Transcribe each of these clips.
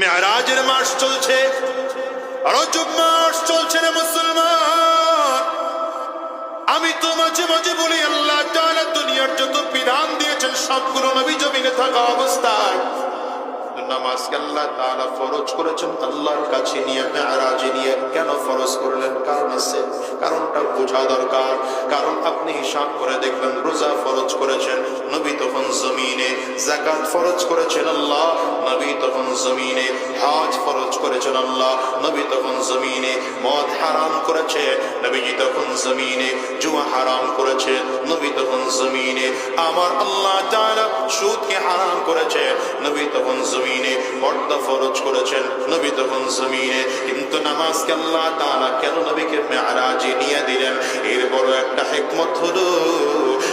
মেয়ারাজের মাস চলছে, রজব মাস চলছে না মুসলমান। আমি তো মাঝে মাঝে বলি, আল্লাহ তাআলা দুনিয়ার যত বিধান দিয়েছেন, সবগুলো নবী জমিনে থাকা অবস্থায়। নামাজকে আল্লাহ তাআলা ফরজ করেছেন, আল্লাহর কাছে নিয়ে মেয়ারাজে নিয়ে কেন ফরজ করলেন? কারণ আছে। কারণটা বোঝা দরকার। কারণ আপনি হিসাব করে দেখবেন, রোজা ফরজ করেছেন, নবী তখন জমিনে জাকাত ফরজ করেছেন আল্লাহ, নবী তখন জমিনে, হজ ফরজ করেছেন আল্লাহ, নবী তখন জমিনে, মদ হারাম করেছে, নবীজি তখন জমিনে, জুয়া হারাম করেছে, নবী তখন জমিনে, আমার আল্লাহ তাআলা সুদকে হারাম করেছে, নবী তখন জমিনে পর্দা ফরজ করেছেন, নবী তখন জমিনে, কিন্তু নামাজকে আল্লাহ তাআলা কেন নবীকে মেয়ারাজে নিয়ে দিলেন? এর বড় একটা হিকমত হলো,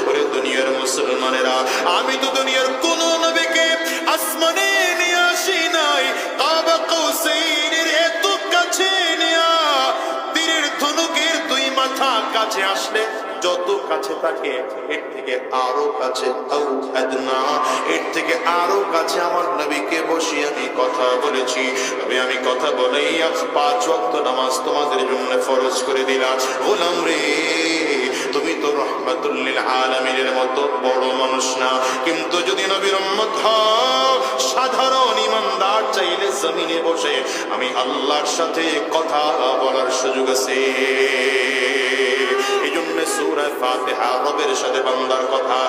ওরে দুনিয়ার মুসলমানেরা, আমি তো দুনিয়ার কোন নবীকে আসমানে নিয়ে আসি নাই, কাবা কৌসাইনের এত কাছে নিয়া, তীরের ধনুকের দুই মাথা কাছে আসলে যত কাছে থাকে এর থেকে আরও কাছে এর থেকে আরও কাছে আমার নবীকে বসে আমি কথা বলেছি। তবে আমি কথা বলেই আজ পাঁচ ওয়াক্ত নামাজ তোমাদের জন্য ফরজ করে দিলাম। গোলাম রে, তুমি তো রহমাতুল্লিল আলামিনের মতো বড় মানুষ না। কিন্তু যদি নবীর সাধারণ ইমানদার চাইলে জমিনে বসে আমি আল্লাহর সাথে কথা বলার সুযোগ আছে। ফাতিহা রবের সাথে বান্দার কথা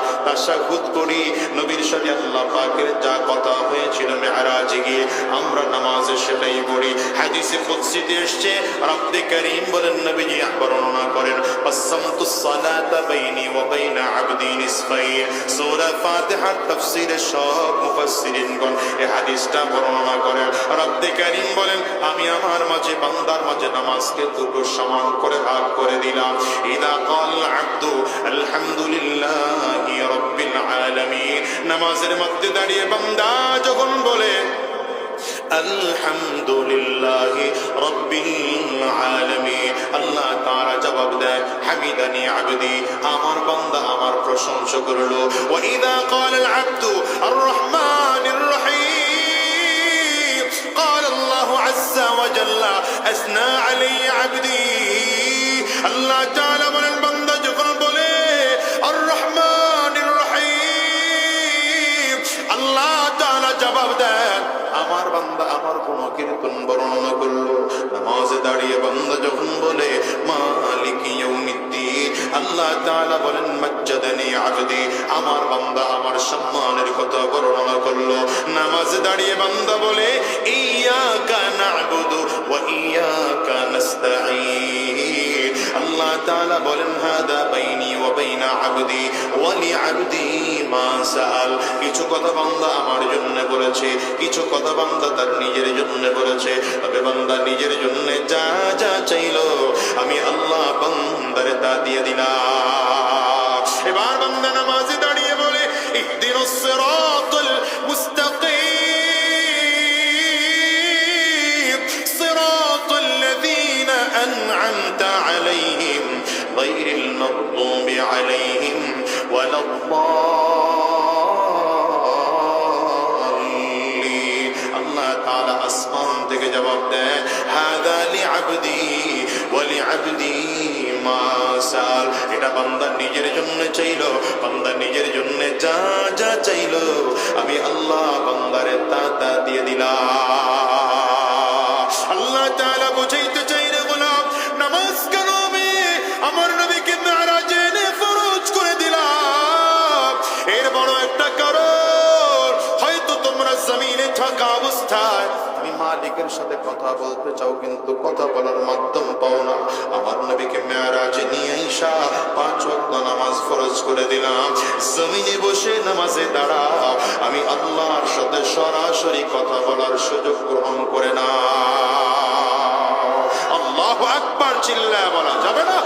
করি। নবীর সাথে আল্লাহ পাকের যা কথা হয়েছিল কাছে গিয়ে আমরা নামাজে সেটাই পড়ি। হাদিসে কুদসিতে এসছে, রব্বে করিম বলেন, নবীজি বর্ণনা করেন আসামতু সালাতা বাইনি ওয়া বাইনা আবদি নিসফাইন। সূরা ফাতিহার তাফসীরে সব মুফাসসিরিনগণ এই হাদিসটা বর্ণনা করেন। রব্বে করিম বলেন, আমি আমার মাঝে, বান্দার মাঝে নামাজকে দুটো সমান করে ভাগ করে দিলাম। ইদা ক্বাল আবদু, আলহামদুলিল্লাহি রাব্বিল নামাজের মধ্যে দাঁড়িয়ে বান্দা যখন বলে আলহামদুলিল্লাহ রব্বিল আলামিন আল্লাহ তাআলা জবাব দেয় হামিদানি আবদি আমার বান্দা আমার প্রশংসা করলো ওয়া ইদা قال العبد الرحمن الرحيم قال الله عز وجل اثنى علي عبدي আল্লাহ তাআলা বান্দা আমার কোন কীর্তন বর্ণনা করল। নামাজে দাঁড়িয়ে বান্দা যখন বলে, মালিক ইয়াউমিদ্দিন, আল্লাহ তাআলা বলেন আবদি, আমার বান্দা আমার সম্মানের কথা করল। নামাজে দাঁড়িয়ে বান্দা বলে ইয়াকা না'বুদু ওয়া ইয়াকা নাস্তাঈন, আল্লাহ তাআলা বলেন, হাদা বাইনি ওয়া বাইনা আবদি ওয়া লিআবদি মা কিছু কথা বান্দা আমার জন্য বলেছে, কিছু কথা বান্দা তার নিজের জন্য বলেছে। তবে বান্দা নিজের জন্য যা যা চাইলো, আমি আল্লাহ বান্দারে তা দিয়ে দিলাম। এবার বান্দা নামাজে দাঁড়িয়ে বলে, ইহদিনাস সিরাতাল মুস্তাকিম, সিরাতাল লাযীনা আন'আমতা আলাইহিম তাআলা আসমান থেকে জবাব দেয়, হাদা লি আবদি লিআবদি আবদি মাসাল এটা বান্দা নিজের জন্য চাইলো, বান্দা নিজের জন্য যা যা চাইলো, আমি আল্লাহ বান্দারে তা তা দিয়ে দিলাম। আল্লাহ তাআলা বুঝাইতে মালিকের সাথে কথা বলতে চাও, কিন্তু কথা বলার মাধ্যম পাও না। আমার নবীকে মেয়ারাজে নিয়ে আইসা পাঁচ ওয়াক্ত নামাজ ফরজ করে দিলাম। জমিনে বসে নামাজে দাঁড়াও। আমি আল্লাহর সাথে সরাসরি কথা বলার সুযোগ গ্রহণ করে না আল্লাহ আকবার, চিল্লায় বলা যাবে না?